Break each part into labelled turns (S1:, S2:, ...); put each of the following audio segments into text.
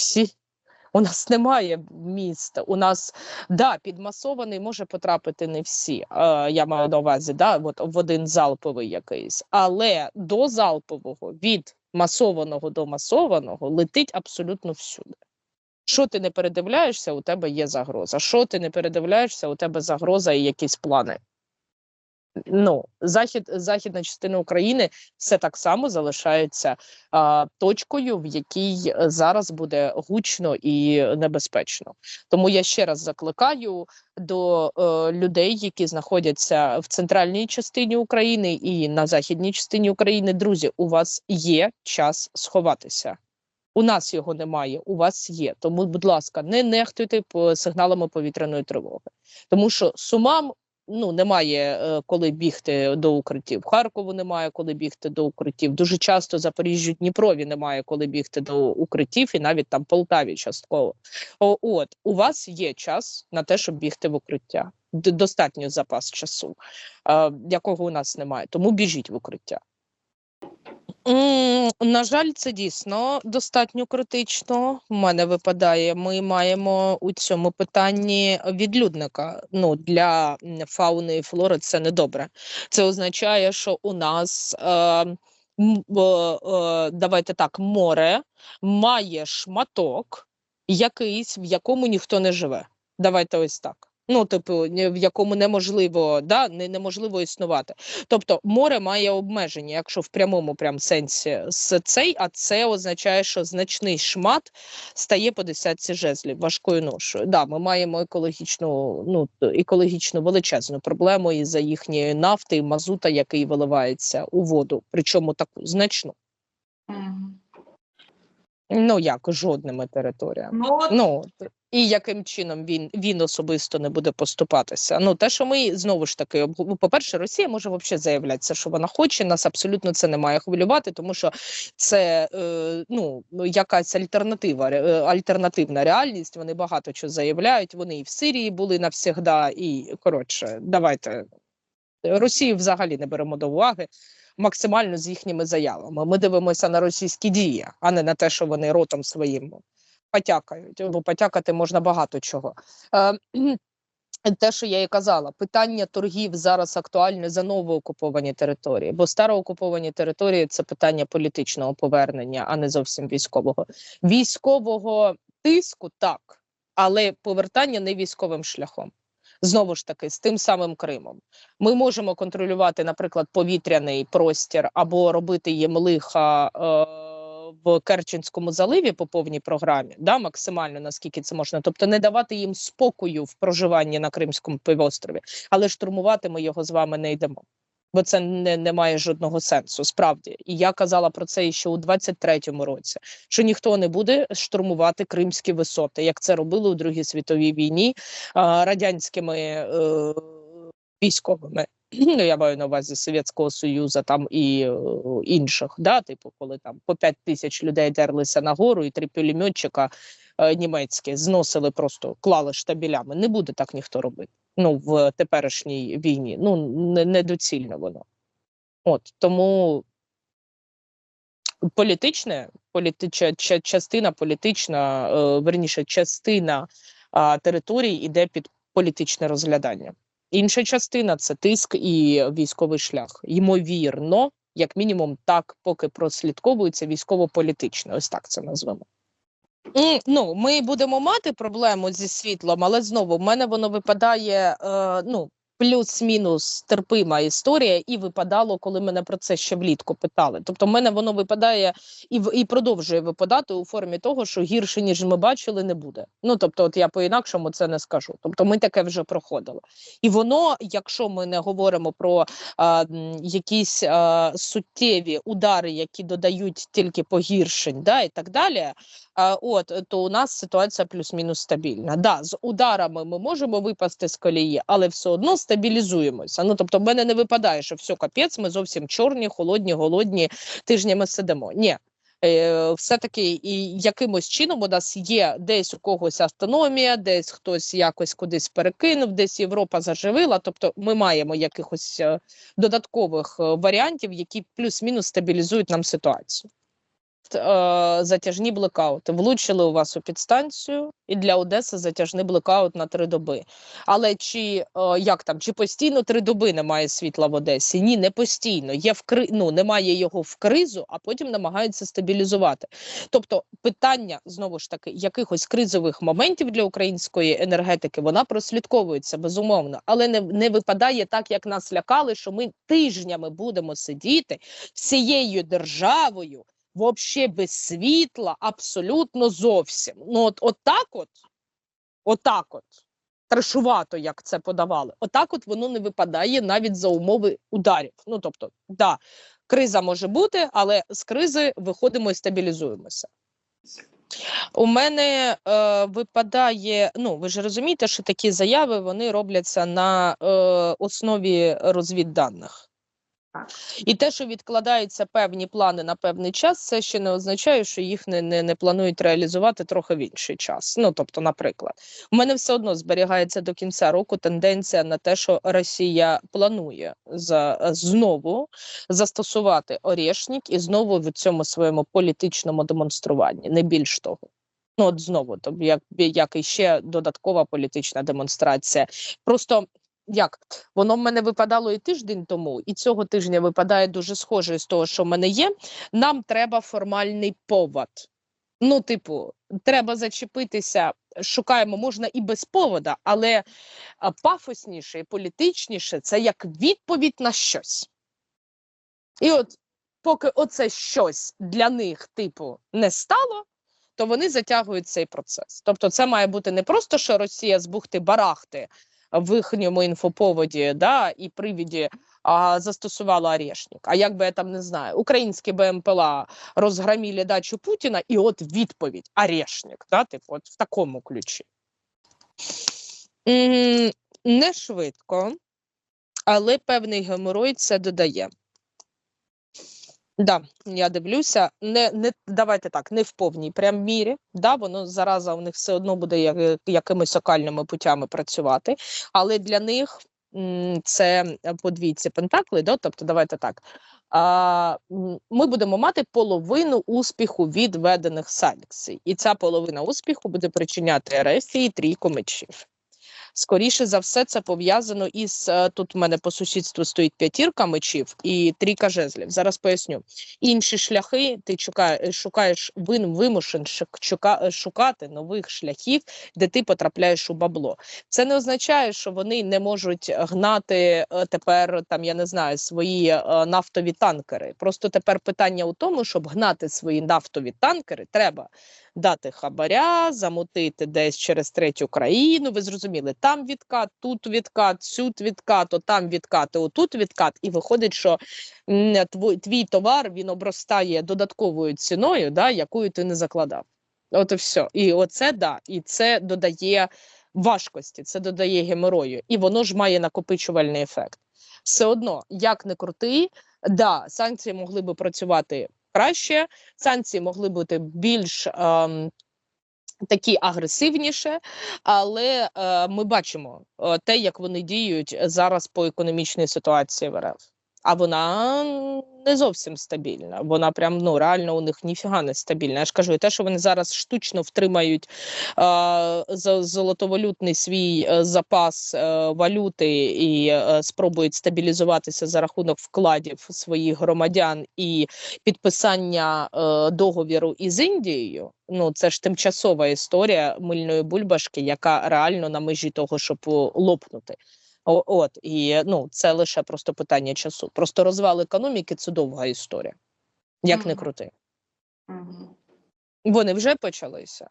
S1: Всі. У нас немає міста. У нас да, підмасований може потрапити не всі. Е, я маю на увазі, да, от в один залповий якийсь, але до залпового від масованого до масованого летить абсолютно всюди. Що ти не передивляєшся, у тебе є загроза. Що ти не передивляєшся, у тебе загроза і якісь плани. Ну, захід, західна частина України все так само залишається а, точкою, в якій зараз буде гучно і небезпечно. Тому я ще раз закликаю до е, людей, які знаходяться в центральній частині України і на західній частині України. Друзі, у вас є час сховатися. У нас його немає, у вас є. Тому, будь ласка, не нехтуйте сигналами повітряної тривоги, тому що сумам ну немає е, коли бігти до укриттів. Харкову немає коли бігти до укриттів. Дуже часто Запоріжжю Дніпрові немає коли бігти до укриттів, і навіть там Полтаві частково. От у вас є час на те, щоб бігти в укриття. Достатньо запас часу, якого у нас немає. Тому біжіть в укриття. На жаль, це дійсно достатньо критично. У мене випадає. Ми маємо у цьому питанні відлюдника. Ну для фауни і флори це не добре. Це означає, що у нас е, е, давайте так, море має шматок якийсь, в якому ніхто не живе. Давайте ось так. Ну, типу, в якому неможливо, да, не, неможливо існувати. Тобто море має обмеження, якщо в прямому прям сенсі з цей, а це означає, що значний шмат стає по десятці жезлів важкою ношою. Да, ми маємо екологічну, ну екологічну величезну проблему із за їхньої нафти і мазута, який виливається у воду, причому таку значну.
S2: Мгм.
S1: Ну як жодними територіями.
S2: Ну,
S1: Ну і яким чином він він особисто не буде поступатися? Ну те, що ми знову ж таки ну, по-перше, Росія може взагалі заявлятися, що вона хоче. Нас абсолютно це не має хвилювати, тому що це е, ну якась альтернатива, е, альтернативна реальність. Вони багато чого заявляють. Вони і в Сирії були навсігда, і коротше, давайте Росію взагалі не беремо до уваги. Максимально з їхніми заявами. Ми дивимося на російські дії, а не на те, що вони ротом своїм потякають, бо потякати можна багато чого. Е, те, що я і казала, питання торгів зараз актуальне за новоокуповані території, бо староокуповані території це питання політичного повернення, а не зовсім військового. Військового тиску так, але повертання не військовим шляхом. Знову ж таки, з тим самим Кримом. Ми можемо контролювати, наприклад, повітряний простір або робити їм лиха е, в Керченському заливі по повній програмі, да, максимально наскільки це можна, тобто не давати їм спокою в проживанні на Кримському півострові, але штурмувати ми його з вами не йдемо. Бо це не, не має жодного сенсу, справді. І я казала про це ще у 23-му році, що ніхто не буде штурмувати кримські висоти, як це робили у Другій світовій війні радянськими е, військовими. Ну, я маю на увазі Совєтського Союзу там і е, інших, да, типу, коли там по 5 тисяч людей дерлися на гору, і три пулеметчика е, німецькі зносили просто клали штабелями. Не буде так ніхто робити. Ну, в теперішній війні. Ну, не, недоцільно воно. От тому політичне, політича, ча- частина політична, е, верніше, частина а, територій іде під політичне розглядання. Інша частина це тиск і військовий шлях. Ймовірно, як мінімум, так поки прослідковується військово-політичне. Ось так це назвемо. Ну, ми будемо мати проблему зі світлом, але знову в мене воно випадає. Е, ну, плюс-мінус терпима історія, і випадало, коли мене про це ще влітку питали. Тобто, в мене воно випадає і і продовжує випадати у формі того, що гірше ніж ми бачили, не буде. Ну тобто, от я по-інакшому це не скажу. Тобто, ми таке вже проходили. І воно, якщо ми не говоримо про а, якісь а, суттєві удари, які додають тільки погіршень, да, і так далі. А, от то у нас ситуація плюс-мінус стабільна. Да, з ударами ми можемо випасти з колії, але все одно стабілізуємося. Ну тобто, в мене не випадає, що все капець, ми зовсім чорні, холодні, голодні тижнями сидимо. Ні. Е, все-таки і якимось чином у нас є десь у когось автономія, десь хтось якось кудись перекинув, десь Європа заживила. Тобто ми маємо якихось е, додаткових е, варіантів, які плюс-мінус стабілізують нам ситуацію. Міст е, затяжні блекаути. Влучили у вас у підстанцію, і для Одеси затяжний блекаут на три доби. Але чи е, як там, чи постійно три доби немає світла в Одесі? Ні, не постійно. Є в кри... ну, немає його в кризу, а потім намагаються стабілізувати. Тобто, питання знову ж таки якихось кризових моментів для української енергетики вона прослідковується безумовно, але не, не випадає так, як нас лякали, що ми тижнями будемо сидіти всією державою. Вообще без світла, абсолютно зовсім. Ну, от, от так от, отак от, трешувато, як це подавали, отак от воно не випадає навіть за умови ударів. Ну, тобто, да, криза може бути, але з кризи виходимо і стабілізуємося. У мене е, випадає, ну ви ж розумієте, що такі заяви вони робляться на е, основі розвідданих. І те, що відкладаються певні плани на певний час, це ще не означає, що їх не, не, не планують реалізувати трохи в інший час. Ну тобто, наприклад, у мене все одно зберігається до кінця року тенденція на те, що Росія планує за знову застосувати Орєшнік і знову в цьому своєму політичному демонструванні, не більш того. Ну, от знову, тобто, як, як і ще додаткова політична демонстрація. Просто як воно в мене випадало і тиждень тому, і цього тижня випадає дуже схоже з того, що в мене є. Нам треба формальний повод. Ну, типу, треба зачепитися, шукаємо, можна і без повода, але пафосніше і політичніше це як відповідь на щось. І от поки оце щось для них, типу, не стало, то вони затягують цей процес. Тобто, це має бути не просто, що Росія з бухти-барахти в їхньому інфоповоді да, і привіді а, застосувала Орешник. А як би я там не знаю, українські БМПЛА розгромили дачу Путіна, і от відповідь Орешник, да, типу, от в такому ключі. Не швидко, але певний геморой це додає. Да, я дивлюся, не, не давайте так, не в повній прям мірі. Да, воно зараза у них все одно буде як, якимись окальними путями працювати, але для них м, це по двійці пентакли, да, тобто давайте так. А, ми будемо мати половину успіху від введених санкцій, і ця половина успіху буде причиняти Ерефії трійку мечів. Скоріше за все, це пов'язано із е, тут. У мене по сусідству стоїть п'ятірка мечів і трійка жезлів. Зараз поясню. Інші шляхи ти шукаєш, шукаєш вин вимушен шукати нових шляхів, де ти потрапляєш у бабло. Це не означає, що вони не можуть гнати е, тепер там, я не знаю, свої е, нафтові танкери. Просто тепер питання у тому, щоб гнати свої нафтові танкери, треба дати хабаря, замутити десь через третю країну. Ви зрозуміли, там відкат, тут відкат, сюд відкат, отам відкат, отут відкат. І виходить, що твій, товар він обростає додатковою ціною, да, якою ти не закладав. От і все. І оце да, і це додає важкості, це додає геморою, і воно ж має накопичувальний ефект. Все одно, як не крути, да, санкції могли би працювати краще, санкції могли бути більш ем, такі агресивніше, але е, ми бачимо е, те, як вони діють зараз по економічній ситуації в РФ. А вона не зовсім стабільна. Вона прям ну реально у них ніфіга не стабільна. Я ж кажу, і те, що вони зараз штучно втримають е, золотовалютний свій е, запас е, валюти і е, спробують стабілізуватися за рахунок вкладів своїх громадян і підписання е, договіру із Індією. Ну це ж тимчасова історія мильної бульбашки, яка реально на межі того, щоб лопнути. О, от і ну це лише просто питання часу. Просто розвал економіки це довга історія, як не крути. Вони вже почалися.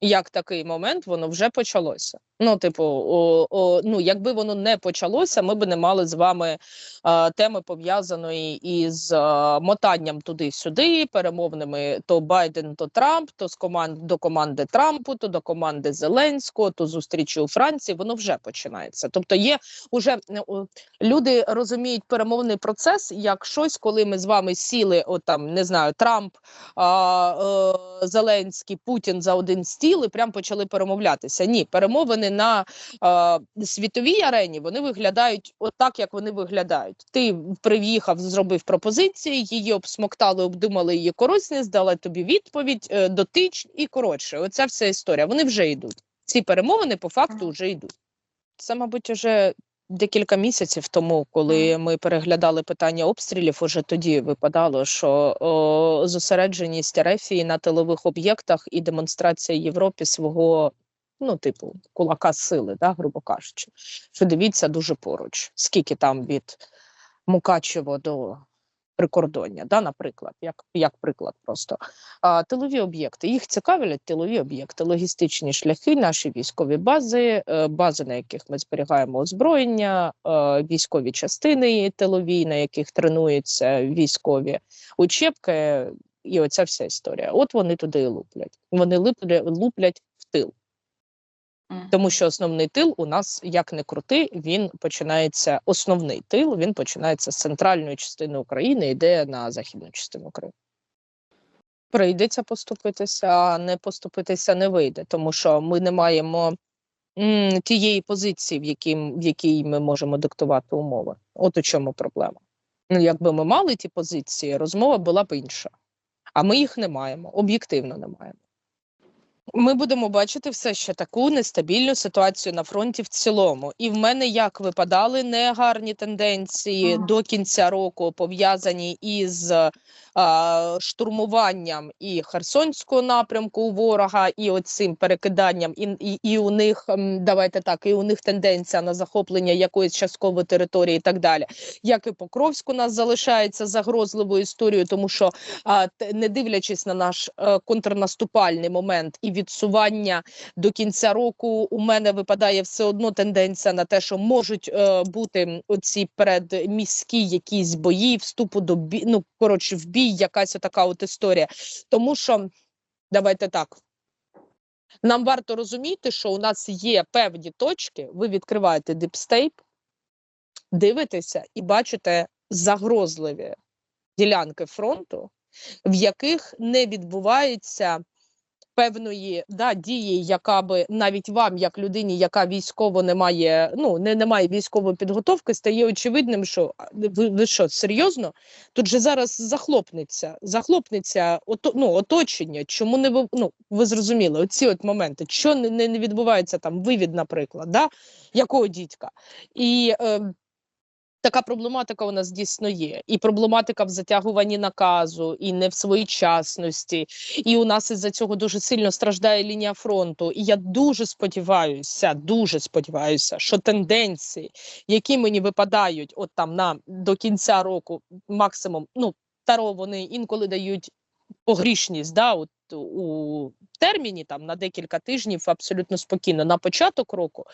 S1: Як такий момент, воно вже почалося. Ну, типу, о, о, ну якби воно не почалося, ми б не мали з вами е, теми пов'язаної із е, мотанням туди-сюди, перемовними то Байден, то Трамп, то з команд до команди Трампу, то до команди Зеленського, то зустрічі у Франції. Воно вже починається. Тобто, є уже е, люди розуміють перемовний процес як щось, коли ми з вами сіли, от там не знаю, Трамп, а, е, Зеленський, Путін за один стіл. Сіли, прям почали перемовлятися. Ні, перемовини на е, світовій арені вони виглядають отак, як вони виглядають. Ти приїхав, зробив пропозиції, її обсмоктали, обдумали її корисність, дали тобі відповідь, е, дотич і коротше. Оця вся історія. Вони вже йдуть. Ці перемовини по факту вже йдуть. Це, мабуть, вже декілька місяців тому, коли ми переглядали питання обстрілів, уже тоді випадало, що о, зосередженість Рефії на тилових об'єктах і демонстрація Європі свого, ну, типу, кулака сили, да, грубо кажучи. Що дивіться дуже поруч, скільки там від Мукачево до прикордоння, да, наприклад, як, як приклад просто. А, тилові об'єкти. Їх цікавлять тилові об'єкти, логістичні шляхи, наші військові бази, е, бази, на яких ми зберігаємо озброєння, е, військові частини тилові, на яких тренуються військові учебки, і оця вся історія. От вони туди і луплять. Вони луплять, в тил. Тому що основний тил у нас, як не крути, він починається. Основний тил він починається з центральної частини України, йде на західну частину України. Прийдеться поступитися, а не поступитися не вийде, тому що ми не маємо м, тієї позиції, в якій, в якій ми можемо диктувати умови. От у чому проблема. Ну, якби ми мали ті позиції, розмова була б інша. А ми їх не маємо, об'єктивно не маємо. Ми будемо бачити все ще таку нестабільну ситуацію на фронті в цілому. І в мене як випадали негарні тенденції
S2: Ага.
S1: до кінця року, пов'язані із а, штурмуванням і Херсонського напрямку у ворога, і оцим перекиданням, і, і, і у них давайте так, і у них тенденція на захоплення якоїсь часткової території, і так далі. Як і Покровськ у нас залишається загрозливою історією, тому що а, не дивлячись на наш е, контрнаступальний момент і відсування до кінця року, у мене випадає все одно тенденція на те, що можуть е, бути оці передміські якісь бої, вступу до бі... ну коротше, в бій, якась така от історія. Тому що давайте так. Нам варто розуміти, що у нас є певні точки. Ви відкриваєте дипстейп, дивитеся і бачите загрозливі ділянки фронту, в яких не відбувається певної да, дії, яка би навіть вам, як людині, яка військово не має, ну не, не має військової підготовки, стає очевидним, що ви, ви що, серйозно? Тут же зараз захлопнеться, захлопнеться ото, ну, оточення. Чому не ви, ну, ви зрозуміли, оці от моменти, що не, не, не відбувається там вивід, наприклад, да? якого дідька? І е, така проблематика у нас дійсно є. І проблематика в затягуванні наказу, і не в своєчасності. І у нас із-за цього дуже сильно страждає лінія фронту. І я дуже сподіваюся, дуже сподіваюся, що тенденції, які мені випадають, от там на до кінця року, максимум, ну таро вони інколи дають погрішність, да, от у терміні там на декілька тижнів абсолютно спокійно на початок року.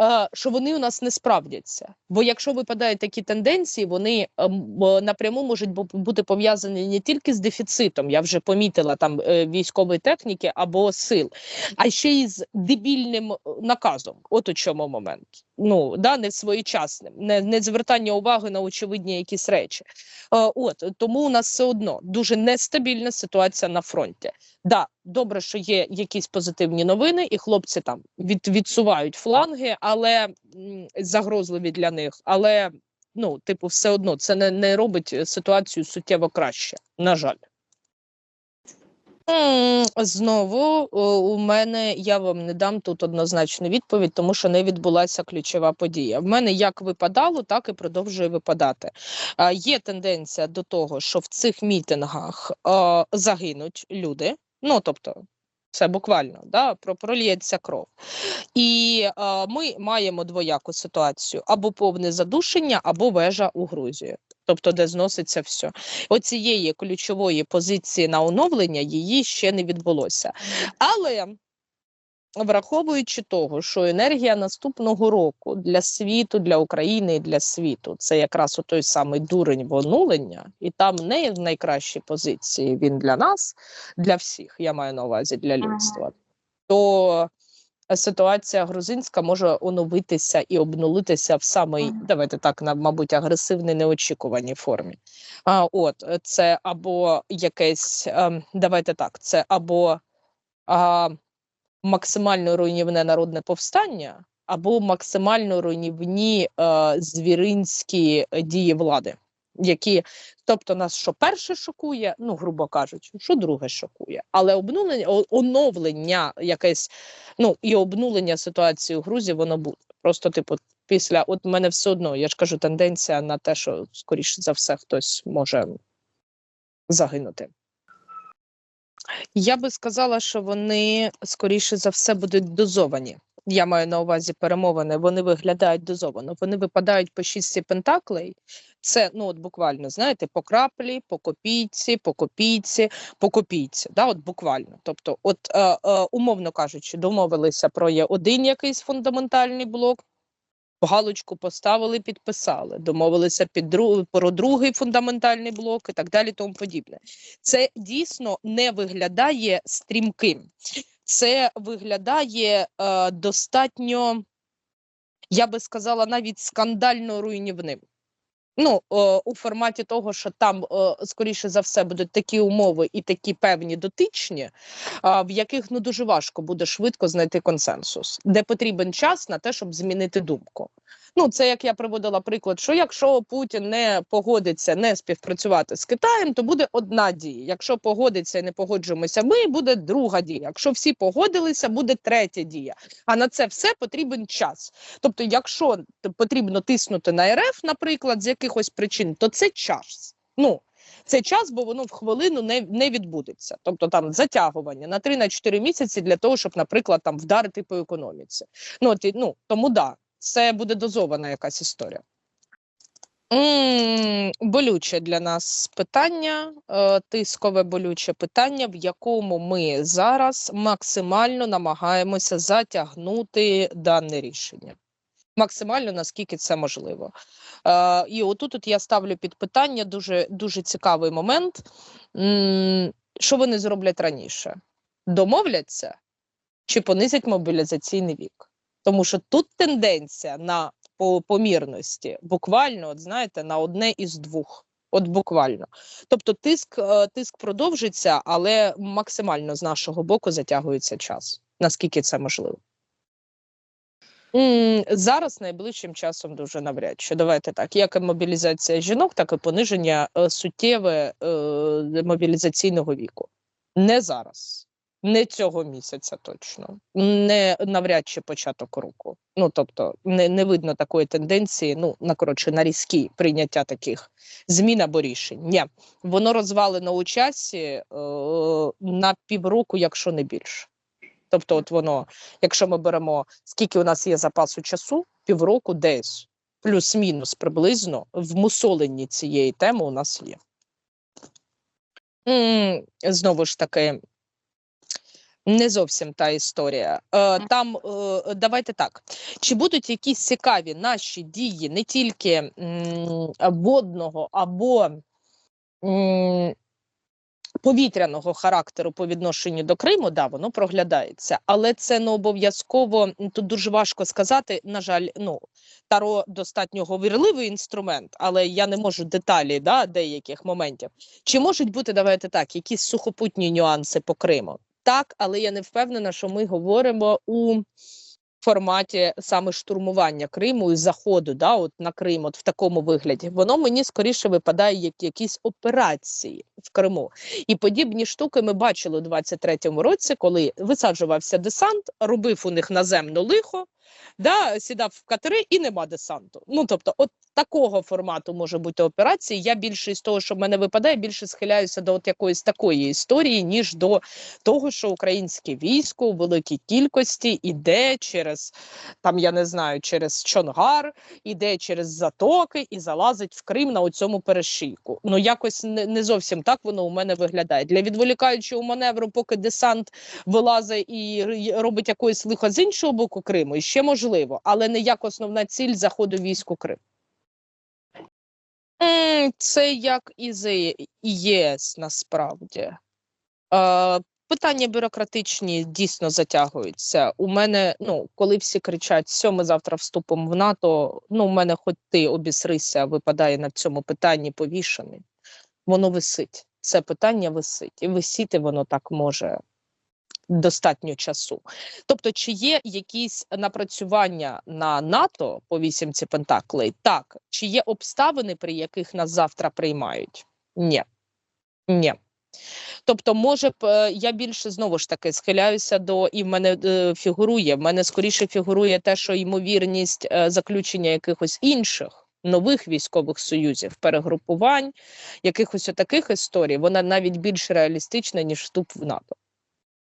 S1: Е, Що вони у нас не справдяться, бо якщо випадають такі тенденції, вони ем, е, напряму можуть бу- бути пов'язані не тільки з дефіцитом, я вже помітила там е, військової техніки або сил, а ще й з дебільним е, наказом. От у чому момент. Ну да, не своєчасним, не, не звертання уваги на очевидні якісь речі. Е, От тому у нас все одно дуже нестабільна ситуація на фронті. Да, добре, що є якісь позитивні новини, і хлопці там від, відсувають фланги, але м, загрозливі для них. Але ну, типу, все одно це не, не робить ситуацію суттєво краще. На жаль. Знову у мене я вам не дам тут однозначну відповідь, тому що не відбулася ключова подія. В мене як випадало, так і продовжує випадати. Є тенденція до того, що в цих мітингах загинуть люди. Ну тобто, це буквально да, про проліється кров. І ми маємо двояку ситуацію: або повне задушення, або вежа у Грузію. Тобто, де зноситься все. Оцієї ключової позиції на оновлення її ще не відбулося. Але враховуючи того, що енергія наступного року для світу, для України і для світу це якраз той самий дурень в оновлення, і там не в найкращій позиції він для нас, для всіх, я маю на увазі для людства, то ситуація грузинська може оновитися і обнулитися в самий, давайте так, на мабуть, агресивній неочікуваній формі. А, от це або якесь, ем, давайте так, це або а, максимально руйнівне народне повстання, або максимально руйнівні е, звіринські е, дії влади, які, тобто, нас що перше шокує, ну грубо кажучи, що друге шокує, але обнулення оновлення якесь, ну і обнулення ситуації у Грузії, воно буде. Просто, типу, після от в мене все одно, я ж кажу, тенденція на те, що скоріше за все хтось може загинути. Я би сказала, що вони скоріше за все будуть дозовані. Я маю на увазі перемовини. Вони виглядають дозовано. Вони випадають по шістці пентаклей. Це ну от буквально знаєте, по краплі, по копійці, по копійці, по копійці. Да, от буквально. Тобто, от е, е, умовно кажучи, домовилися про є один якийсь фундаментальний блок. Галочку поставили, підписали, домовилися під друг, про другий фундаментальний блок і так далі, тому подібне. Це дійсно не виглядає стрімким. Це виглядає е, достатньо, я би сказала, навіть скандально руйнівним. Ну, е, у форматі того, що там, е, скоріше за все, будуть такі умови і такі певні дотичні, а, в яких ну дуже важко буде швидко знайти консенсус, де потрібен час на те, щоб змінити думку. Ну, це як я приводила приклад, що якщо Путін не погодиться не співпрацювати з Китаєм, то буде одна дія. Якщо погодиться і не погоджуємося, ми буде друга дія. Якщо всі погодилися, буде третя дія. А на це все потрібен час. Тобто, якщо потрібно тиснути на РФ, наприклад, з якихось причин, то це час. Ну це час, бо воно в хвилину не, не відбудеться. Тобто там затягування на 3-4 місяці для того, щоб, наприклад, там вдарити по економіці. Ну от ну тому да, це буде дозована якась історія. М, болюче для нас питання, е, тискове болюче питання, в якому ми зараз максимально намагаємося затягнути дане рішення. Максимально наскільки це можливо. Е, і отут от я ставлю під питання дуже, дуже цікавий момент. Що вони зроблять раніше? Домовляться чи понизять мобілізаційний вік? Тому що тут тенденція на по помірності буквально, от знаєте, на одне із двох. От буквально. Тобто тиск, е, тиск продовжиться, але максимально з нашого боку затягується час. Наскільки це можливо? Зараз найближчим часом дуже навряд чи. Давайте так. Як і мобілізація жінок, так і пониження е, суттєве е, мобілізаційного віку. Не зараз, не цього місяця точно, не навряд чи початок року. Ну тобто, не, не видно такої тенденції. Ну на коротше, на різкі прийняття таких змін або рішень. Ні, воно розвалено у часі е, на півроку, якщо не більше. Тобто, от воно, якщо ми беремо скільки у нас є запасу часу, півроку десь плюс-мінус приблизно в мусоленні цієї теми у нас є. Знову ж таки, не зовсім та історія. Е, там е, давайте так. Чи будуть якісь цікаві наші дії не тільки водного або повітряного характеру по відношенню до Криму, да, воно проглядається, але це не обов'язково. Тут дуже важко сказати. На жаль, ну таро достатньо говірливий інструмент, але я не можу деталі да, деяких моментів. Чи можуть бути, давайте так, якісь сухопутні нюанси по Криму? Так, але я не впевнена, що ми говоримо у форматі саме штурмування Криму і заходу, да, от на Крим, от в такому вигляді. Воно мені скоріше випадає як якісь операції в Криму. І подібні штуки ми бачили у 23-му році, коли висаджувався десант, робив у них наземно лихо, да, сідав в катери і нема десанту. Ну тобто, от такого формату може бути операції. Я більше з того, що в мене випадає, більше схиляюся до от якоїсь такої історії, ніж до того, що українське військо у великій кількості іде через там, я не знаю, через Чонгар, іде через затоки і залазить в Крим на оцьому перешийку. Ну якось не, не зовсім так воно у мене виглядає. Для відволікаючого маневру, поки десант вилазить і робить якоїсь лихо з іншого боку Криму, і ще можливо, але не як основна ціль заходу військ у Крим. Це як і з ЄС насправді. Питання бюрократичні дійсно затягуються. У мене, ну, коли всі кричать, що ми завтра вступимо в НАТО, ну, у мене хоч ти обісрися, випадає на цьому питанні повішений. Воно висить. Це питання висить. І висіти воно так може достатньо часу. Тобто, чи є якісь напрацювання на НАТО по вісімці Пентаклей? Так, чи є обставини, при яких нас завтра приймають? Ні. Ні. Тобто, може б е, я більше знову ж таки схиляюся до і в мене е, фігурує. В мене скоріше фігурує те, що ймовірність е, заключення якихось інших нових військових союзів, перегрупувань, якихось таких історій, вона навіть більш реалістична ніж вступ в НАТО.